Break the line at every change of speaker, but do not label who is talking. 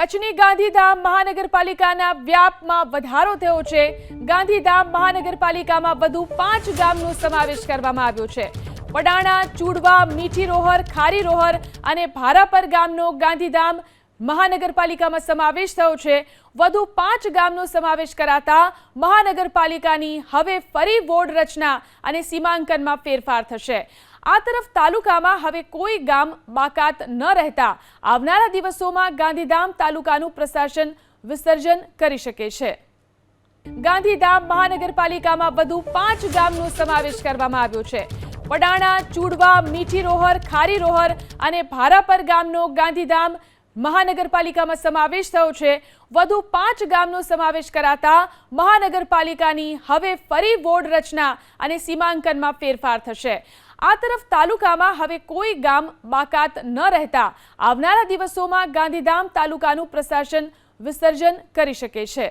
કચ્છની ગાંધીધામ મહાનગરપાલિકાના વ્યાપમાં વધારો થયો છે. ગાંધીધામ મહાનગરપાલિકામાં વધુ પાંચ ગામનો સમાવેશ કરવામાં આવ્યો છે. પડાણા ચૂડવા મીઠી રોહર ખારી રોહર અને ભારાપર ગામનો ગાંધીધામ મહાનગરપાલિકામાં સમાવેશ થયો છે. વધુ પાંચ ગામનો સમાવેશ કરાતા મહાનગરપાલિકાની હવે ફરી વોર્ડ રચના અને સીમાંકનમાં ફેરફાર થશે. આ તરફ તાલુકામાં હવે કોઈ ગામ બાકાત ન રહેતા આવનારા દિવસોમાં ગાંધીધામ તાલુકાનું પ્રશાસન વિસર્જન કરી શકે છે. ગાંધીધામ મહાનગરપાલિકામાં વધુ પાંચ ગામનો સમાવેશ કરવામાં આવ્યો છે. પડાણા, ચૂડવા મીઠી રોહર ખારી રોહર અને ભારાપર ગામનો ગાંધીધામ મહાનગરપાલિકામાં સમાવેશ થયો છે. વધુ પાંચ ગામનો સમાવેશ કરાતા મહાનગરપાલિકાની હવે ફરી વોર્ડ રચના અને સીમાંકનમાં ફેરફાર થશે. આ તરફ તાલુકામાં હવે કોઈ ગામ બાકાત ન રહેતા આવનારા દિવસોમાં ગાંધીધામ તાલુકાનું પ્રશાસન વિસર્જન કરી શકે છે.